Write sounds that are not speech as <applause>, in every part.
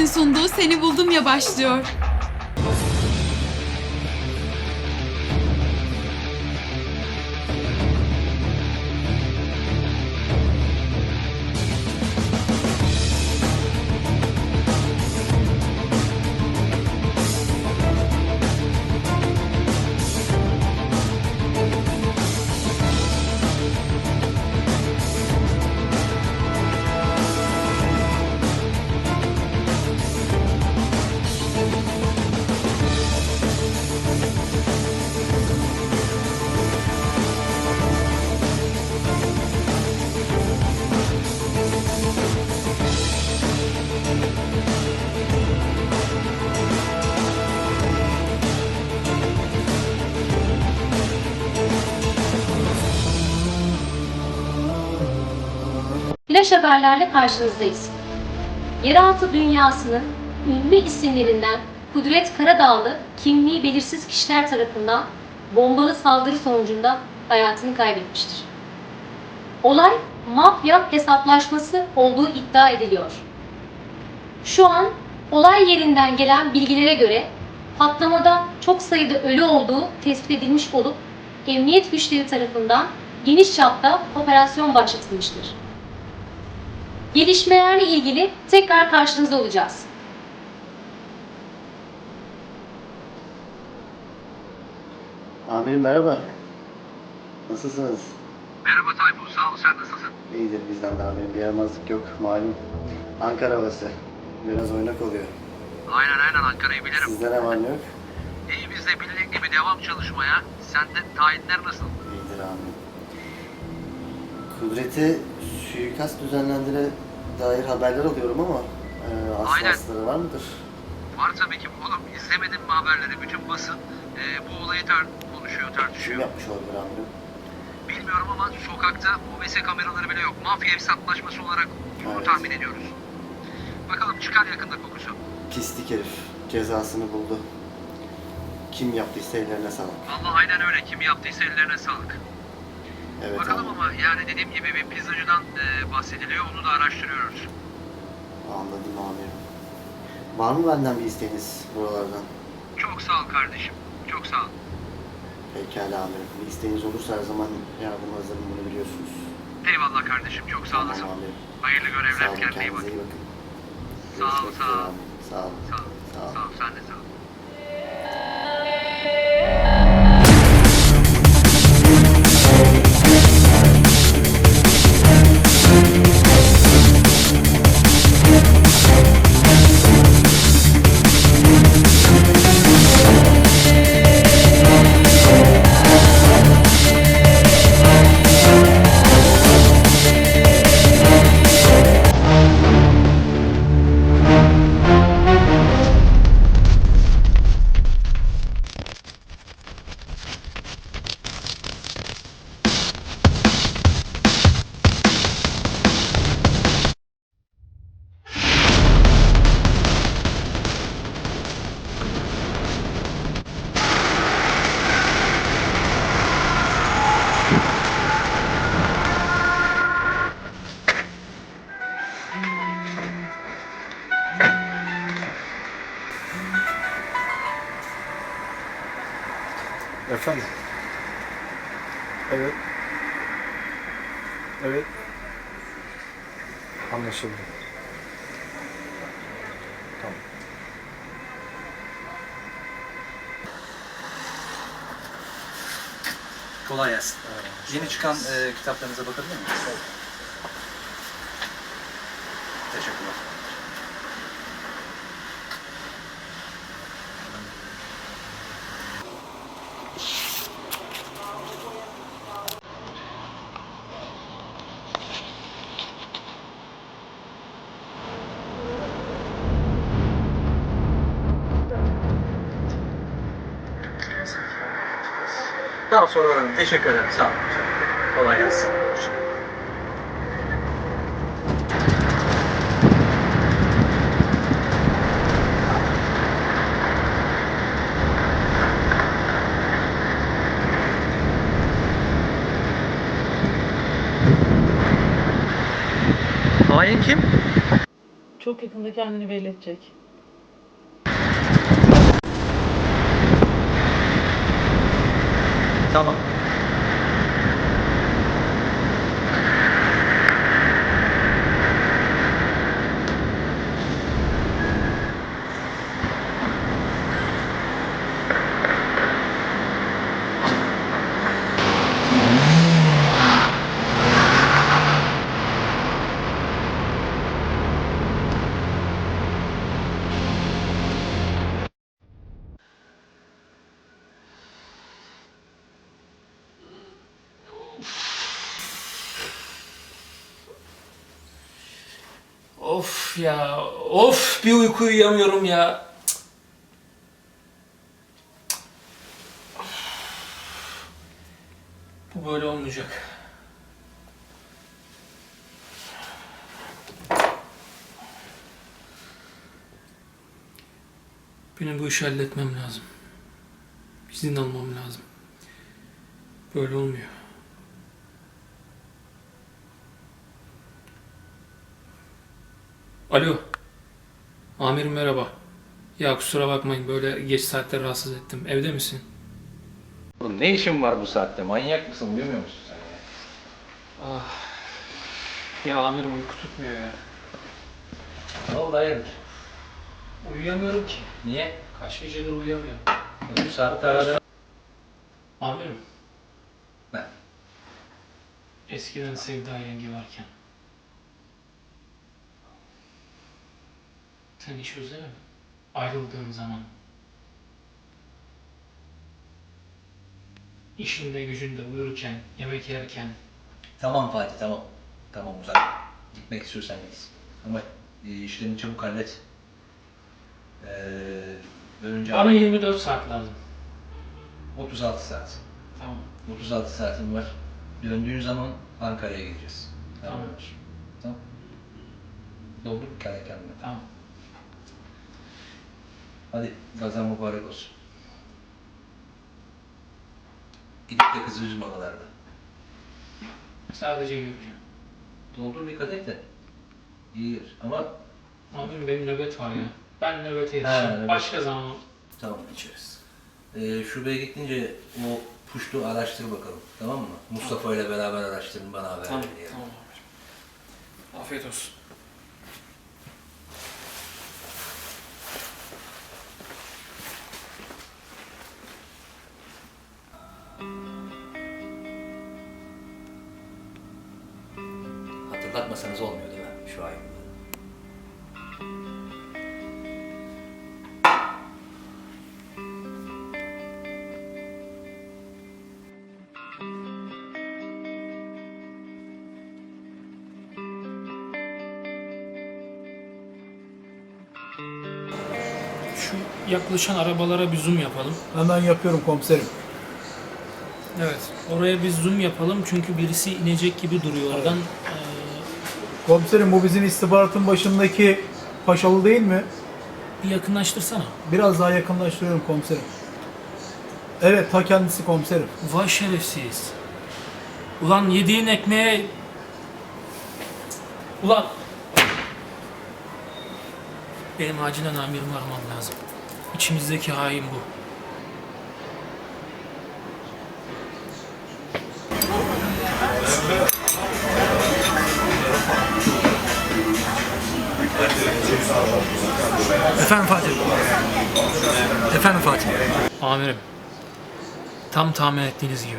Hepsinin sunduğu Seni Buldum Ya başlıyor. Haberlerle karşınızdayız. Yeraltı dünyasının ünlü isimlerinden Kudret Karadağlı kimliği belirsiz kişiler tarafından bombalı saldırı sonucunda hayatını kaybetmiştir. Olay mafya hesaplaşması olduğu iddia ediliyor. Şu an olay yerinden gelen bilgilere göre patlamada çok sayıda ölü olduğu tespit edilmiş olup emniyet güçleri tarafından geniş çapta operasyon başlatılmıştır. Gelişmelerle ilgili tekrar karşınızda olacağız. Amirim merhaba. Nasılsınız? Merhaba Tayfun, sağ ol. Sen nasılsın? İyidir bizden de amirim. Bir yaramazlık yok malum. Ankara havası. Biraz oynak oluyor. Aynen aynen Ankara'yı bilirim. Sizde ne var ne yok? İyi biz de bildiğin gibi devam çalışmaya. Sende tayinler nasıl? İyidir amirim. Kudret'e suikast düzenlendiğine dair haberler alıyorum ama e, asları var mıdır? Var tabii ki oğlum. İzlemedin mi haberleri? Bütün basın e, bu olayı tar konuşuyor, Kim tartışıyor. yapmış olabilir amirim? Bilmiyorum ama sokakta OBS kameraları bile yok. Mafya hesaplaşması olarak bunu Evet. tahmin ediyoruz. Bakalım çıkar yakında kokusu. Pislik herif. Cezasını buldu. Kim yaptıysa ellerine sağlık. Vallahi aynen öyle. Kim yaptıysa ellerine sağlık. Evet Bakalım amirim. ama yani dediğim gibi bir pizzacıdan e, bahsediliyor. Onu da araştırıyoruz. Anladım amirim. Var mı benden bir isteğiniz buralardan? Çok sağ ol kardeşim. Çok sağ ol. Pekala amirim. Bir isteğiniz olursa her zaman yardım hazırım bunu biliyorsunuz. Eyvallah kardeşim. Çok sağ olasın. Tamam amirim. Hayırlı Sağ görevler. olun Kendine iyi bak. kendinize iyi bakın. Sağ ol, sağ ol. Sağ. Sağ ol. Sağ ol. Sağ ol. Sen de sağ ol. Kolay gelsin. Yeni çıkan e, kitaplarınıza bakabilir miyim? Teşekkürler. Daha sonra öğrenin. Teşekkür ederim. Sağ olun. Kolay gelsin. Hain kim? Çok yakında kendini belli edecek. Tamam. Ya, of bir uyku uyuyamıyorum ya. Bu böyle olmayacak. Benim bu işi halletmem lazım. İzin almam lazım. Böyle olmuyor. Alo. Amirim merhaba. Ya kusura bakmayın böyle geç saatte rahatsız ettim. Evde misin? Oğlum ne işin var bu saatte? Manyak mısın? Bilmiyor musun sen ya? Ah. Ya amirim uyku tutmuyor ya. Ne oldu hayırdır? Uyuyamıyorum ki. Niye? Kaç gecedir uyuyamıyorum. Bu saatte aradın. Amirim. Ne? Eskiden Sevda yenge varken. Sen hiç özlemedin. mi? Ayrıldığın zaman. İşinde gücünde uyurken, yemek yerken. Tamam Fatih tamam. Tamam uzak. Gitmek istiyorsan git. Ama e, işlerini çabuk hallet. Ee, önce Bana 24 saat lazım. 36 saat. Tamam. 36 saatin var. Döndüğün zaman Ankara'ya gideceğiz. Tamam. Tamam. Doldur bir kere kendine. Tamam. Hadi gazan mübarek olsun. Gidip de kızı üzme oralarda. Sadece göreceğim. Doldur bir kadeh de. İyi gelir. Ama Amirim benim nöbet var ya. Ben nöbete yetişeceğim. nöbet. Başka zaman tamam içeriz. Ee, şubeye gittince o puştu araştır bakalım. Tamam mı? Mustafa ile beraber araştırın bana haber Tamam, verin. yani. tamam amirim. Afiyet olsun. Hatırlatmasanız olmuyor değil mi? Şu ayrılığı. Şu yaklaşan arabalara bir zoom yapalım. Hemen yapıyorum komiserim. Evet. Oraya bir zoom yapalım çünkü birisi inecek gibi duruyor oradan. Ee, Komiserim bu bizim istihbaratın başındaki Paşalı değil mi? bir yakınlaştırsana. Biraz daha yakınlaştırıyorum komiserim. Evet ta kendisi komiserim. Vay şerefsiz. Ulan yediğin ekmeğe... Ulan... Benim acilen amirimi aramam lazım. İçimizdeki hain bu. Efendim Fatih. Efendim Fatih. Amirim. Tam tahmin ettiğiniz gibi.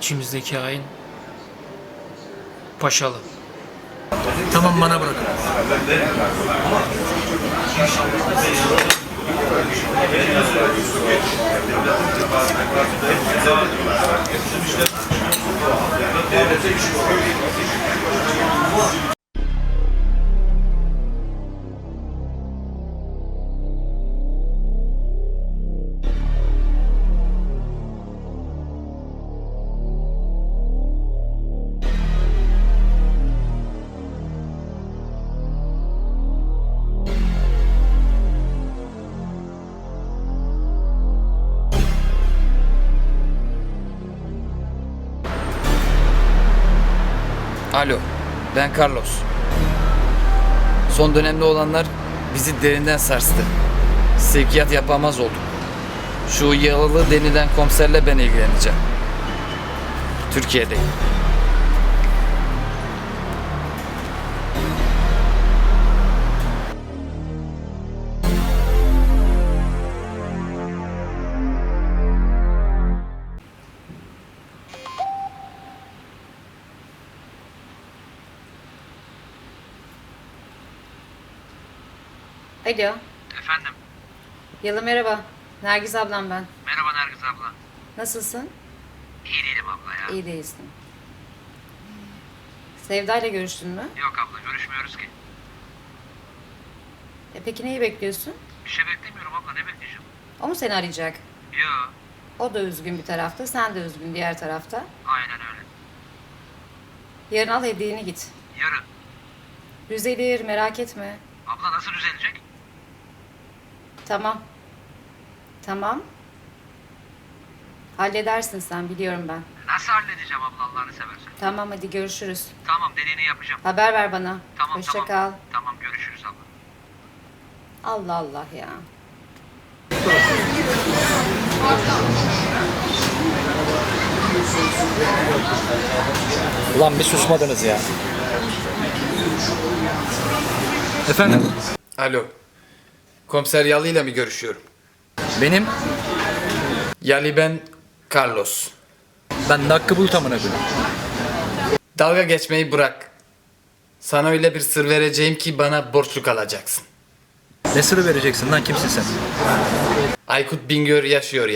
İçimizdeki hain... Paşalı. Tamam bana bırakın. Alo, ben Carlos. Son dönemde olanlar bizi derinden sarstı. Sevkiyat yapamaz olduk. Şu Yağlı denilen komiserle ben ilgileneceğim. Türkiye'deyim. Alo. Efendim, Yalı merhaba. Nergis ablam ben. merhaba Nergis abla. Nasılsın? İyi değilim abla ya. İyi değilsin. Sevda ile görüştün mü? Yok abla, görüşmüyoruz ki. E peki neyi bekliyorsun? Bir şey beklemiyorum abla, ne bekleyeceğim? O mu seni arayacak? Yo, O da üzgün bir tarafta, sen de üzgün diğer tarafta. aynen öyle. Yarın al hediyeni git. Yarın. Düzelir, merak etme. Abla nasıl düzelecek? Tamam. Tamam. Halledersin sen, biliyorum ben. Nasıl halledeceğim abla Allah'ını seversen? Tamam hadi görüşürüz. Tamam, dediğini yapacağım. Haber ver bana. Tamam, Hoşça tamam. kal. Tamam, görüşürüz abla. Allah Allah ya. Ulan bir susmadınız ya. Efendim? Alo. Komiser Yalı ile mi görüşüyorum? Benim? Yalı ben Carlos. Ben Hakkı Bulut amına koyayım. Dalga geçmeyi bırak. Sana öyle bir sır vereceğim ki bana borçlu kalacaksın. Ne sırrı vereceksin lan kimsin sen? Aykut Bingöl yaşıyor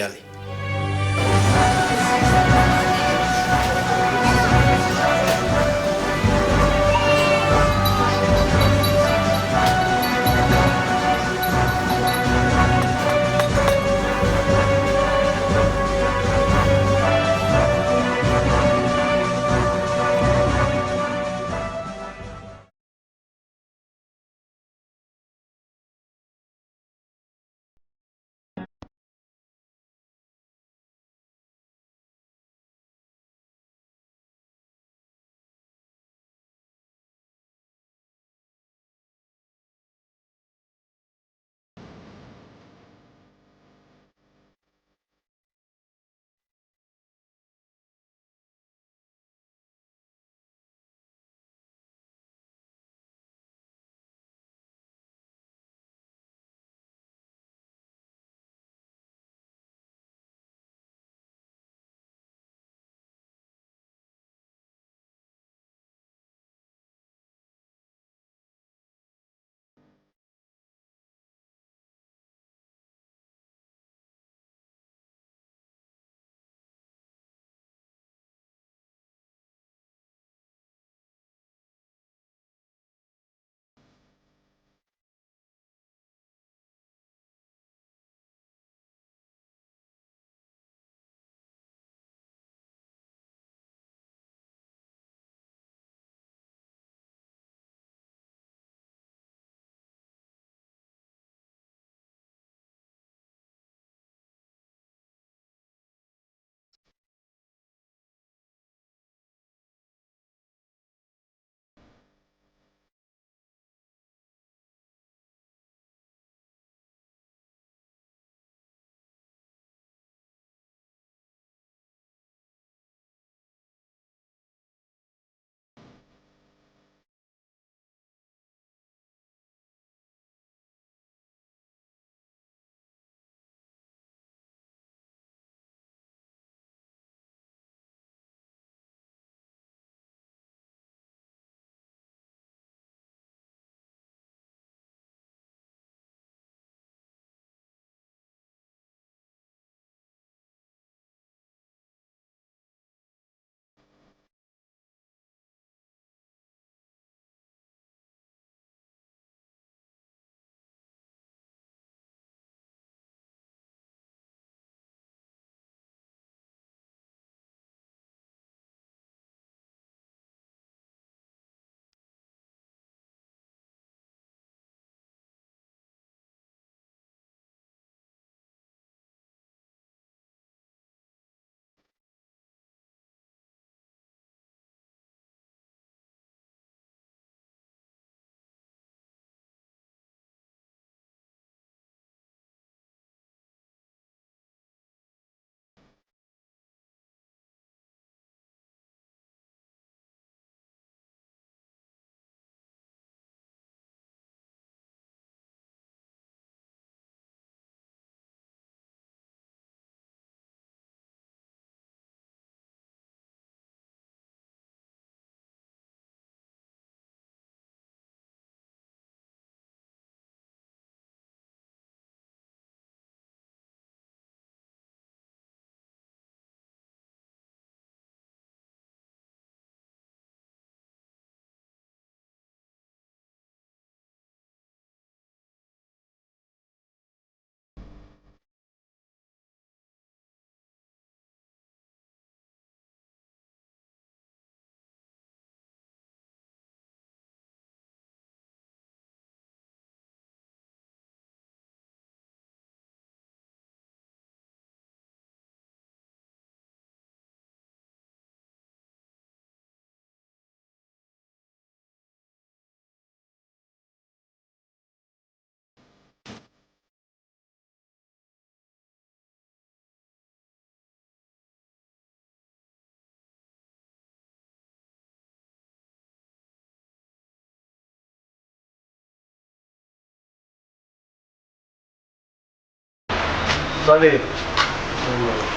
Yalı. Hadi.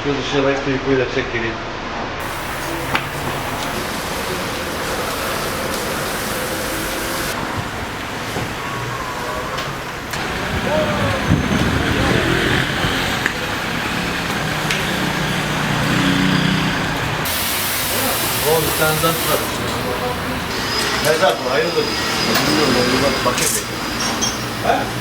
Şu dışarıdaki tuykuyla çek geleyim. Oğlum bir tane zarf var. Ne zaten hayırdır? Bilmiyorum bakayım bir.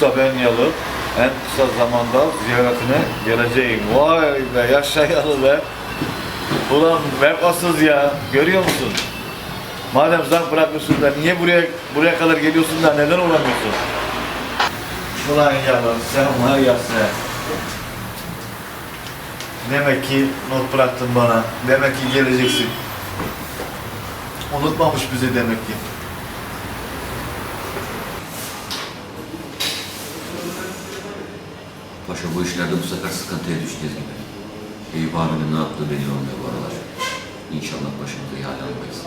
Usta ben yalı en kısa zamanda ziyaretine geleceğim. Vay be yaşayalı be. Ulan vefasız ya. Görüyor musun? Madem zarf bırakmışsın da niye buraya buraya kadar geliyorsun da neden uğramıyorsun? Ulan yalı sen var ya sen. Demek ki not bıraktın bana. Demek ki geleceksin. Unutmamış bizi demek ki. Paşa bu işlerde bu sefer sıkıntıya düşeceğiz gibi. Eyüp abinin ne yaptığı belli olmuyor bu aralar. İnşallah başımıza ihale almayız.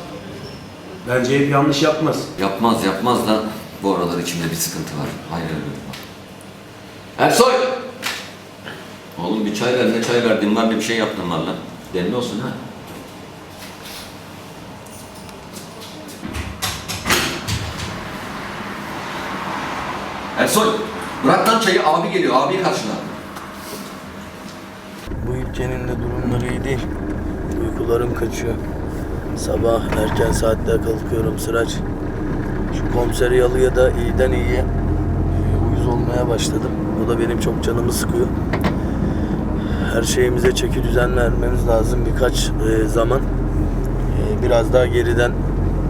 Bence hep yanlış yapmaz. Yapmaz yapmaz da bu aralar içimde bir sıkıntı var. Hayır var. Ersoy! Oğlum bir çay ver ne çay verdin var ne bir şey yaptın var lan. Demli olsun ha. Ersoy! Bırak lan çayı abi geliyor abi karşına. Bu ülkenin de durumları iyi değil. Uykularım kaçıyor. Sabah erken saatte kalkıyorum Sıraç. Şu komiseri yalıya da iyiden iyiye e, uyuz olmaya başladım. O da benim çok canımı sıkıyor. Her şeyimize çeki düzen vermemiz lazım birkaç e, zaman. E, biraz daha geriden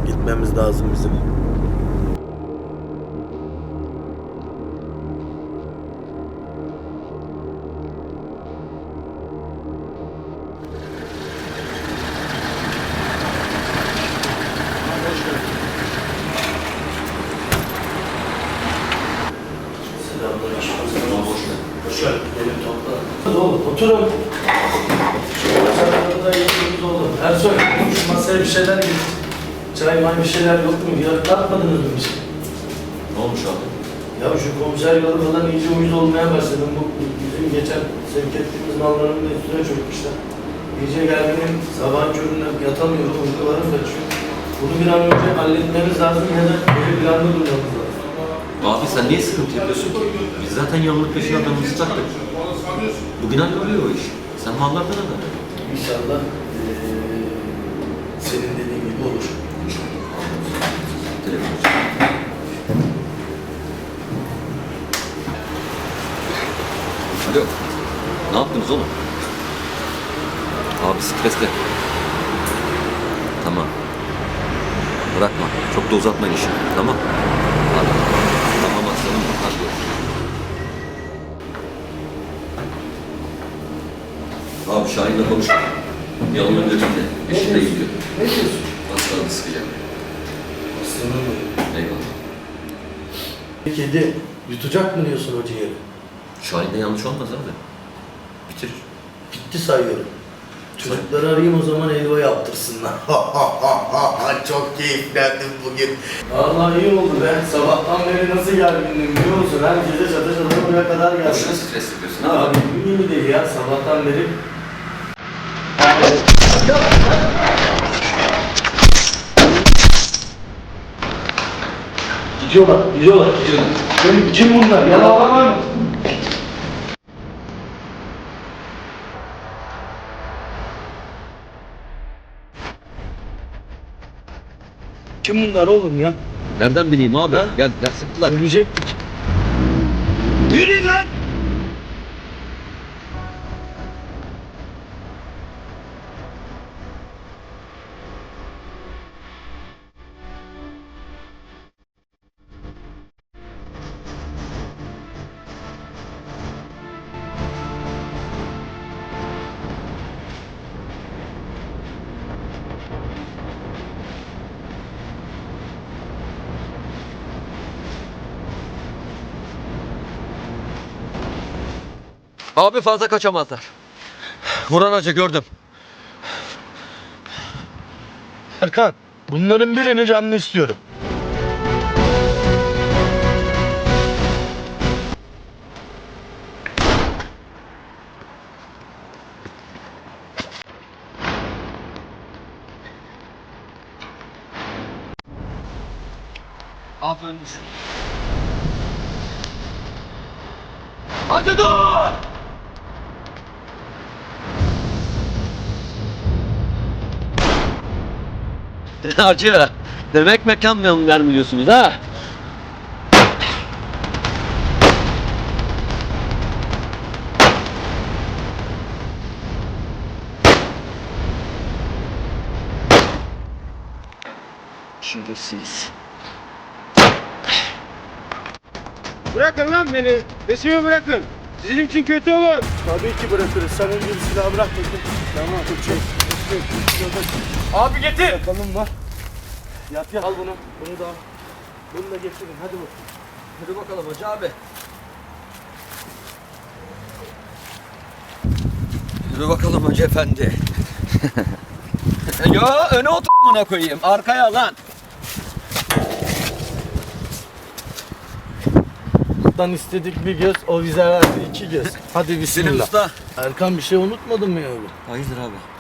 gitmemiz lazım bizim. Bunu bir an önce halletmemiz lazım ya da böyle planlı durmamız lazım. Abi sen niye sıkıntı yapıyorsun ki? Biz zaten yolun peşine adamımızı taktık. Bugün halloluyor o iş. Sen mallardan haber. İnşallah eee, senin dediğin gibi olur. Telefon. Alo. Ne yaptınız oğlum? Abi stresli. Tamam. Bırakma. Çok da uzatmayın işi. Tamam. Hadi. Tamam aslanım. Hadi görüşürüz. Abi Şahin'le konuştum. Yalının götünde. Eşi de gidiyor. Ne diyorsun? Aslanı sıkacağım. Aslanım Eyvallah. Kedi yutacak mı diyorsun o ciğeri? Şahin'de yanlış olmaz abi. Bitirir. Bitti sayıyorum. Çocukları arayayım o zaman helva yaptırsınlar. <laughs> Çok keyiflendim bugün. Vallahi iyi oldu be. Sabahtan beri nasıl gergindim biliyor musun? Her gece çatı çatı buraya kadar geldim. Boşuna stres yapıyorsun Abi abi. iyi mi değil ya sabahtan beri? Gidiyorlar, gidiyorlar. Benim kim bunlar? Yalan var mı? Kim bunlar oğlum ya? Nereden bileyim abi? Ha? Gel, gel sıktılar. Ölecektik. Yürüyün lan! Abi fazla kaçamazlar. Vuran acı gördüm. Erkan, bunların birini canlı istiyorum. Aferin. Hadi dur! <laughs> Hacı, demek mekan vermiyorsunuz ha? Şimdi siz. Bırakın lan beni. Besimi bırakın. Sizin için kötü olur. Tabii ki bırakırız. Sen önce bir silah bırak. Tamam. Çek. Abi getir. Bakalım var. Yat yat. Al bunu. Bunu da al. Bunu da getirin. Hadi bakalım. Hadi bakalım hacı abi. Yürü bakalım hacı efendi. <laughs> Yo öne otur buna koyayım. Arkaya lan. Buradan istedik bir göz, o bize verdi iki göz. Hadi bismillah. Erkan bir şey unutmadın mı yavrum? Hayırdır abi?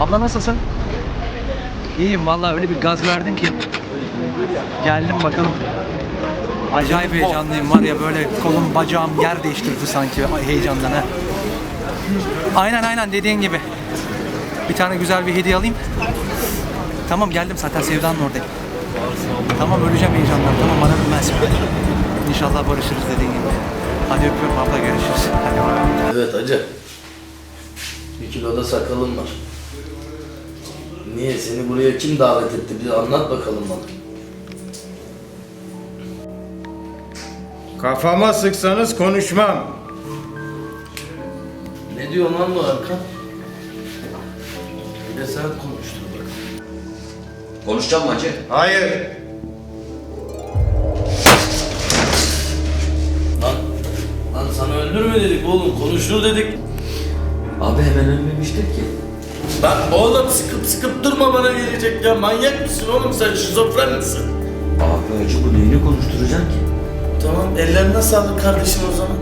Abla nasılsın? İyiyim vallahi öyle bir gaz verdin ki. Geldim bakalım. Acayip heyecanlıyım var ya böyle kolum bacağım yer değiştirdi sanki heyecandan ha. Aynen aynen dediğin gibi. Bir tane güzel bir hediye alayım. Tamam geldim zaten Sevda'nın oradayım. Tamam öleceğim heyecandan. Tamam bana bilmez. İnşallah barışırız dediğin gibi. Hadi öpüyorum abla görüşürüz. Hadi bay. Evet hacı. Bir kilo da sakalım var. Niye? Seni buraya kim davet etti? Bir anlat bakalım bana. Kafama sıksanız konuşmam. Ne diyor lan bu Erkan? Bir de sen konuştur bak. Konuşacağım mı hacı? Hayır. Lan, lan sana öldürme dedik oğlum, konuşur dedik. Abi hemen ölmemiştir ki. Bak oğlum sıkıp sıkıp durma bana gelecek ya. Manyak mısın oğlum sen? Şizofren misin? Abi hacı bu neyini konuşturacaksın ki? Tamam ellerine sağlık kardeşim o zaman.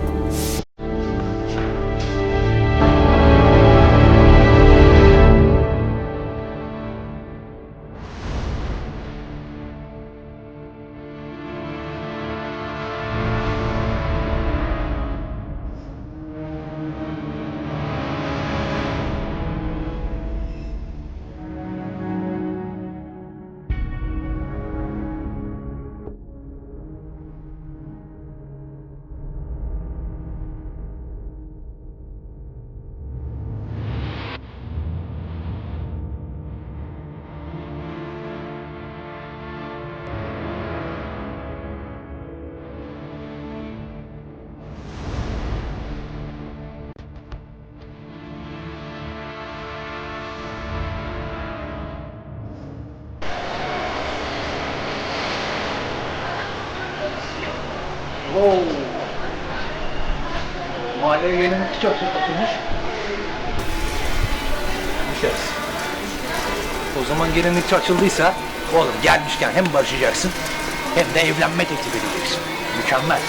Yeni çok oturmuş. Düşeriz. O zaman gelinlikçi açıldıysa oğlum gelmişken hem barışacaksın hem de evlenme teklif edeceksin. Mükemmel.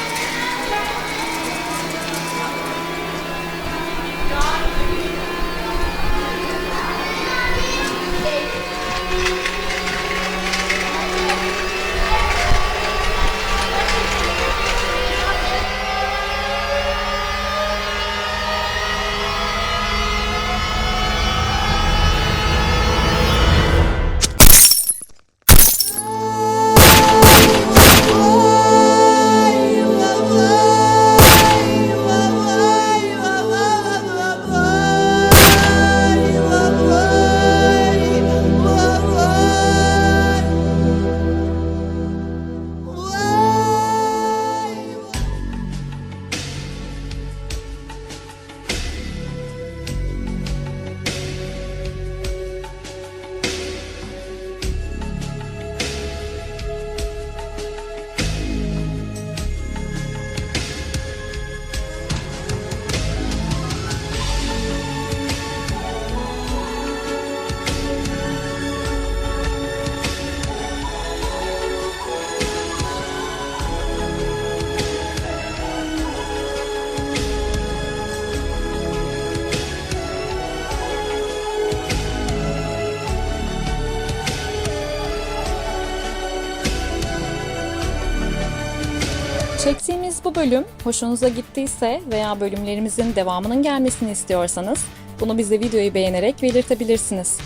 Bölüm hoşunuza gittiyse veya bölümlerimizin devamının gelmesini istiyorsanız bunu bize videoyu beğenerek belirtebilirsiniz.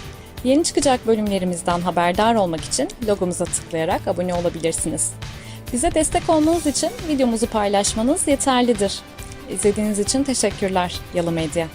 Yeni çıkacak bölümlerimizden haberdar olmak için logomuza tıklayarak abone olabilirsiniz. Bize destek olmanız için videomuzu paylaşmanız yeterlidir. İzlediğiniz için teşekkürler Yalı Medya.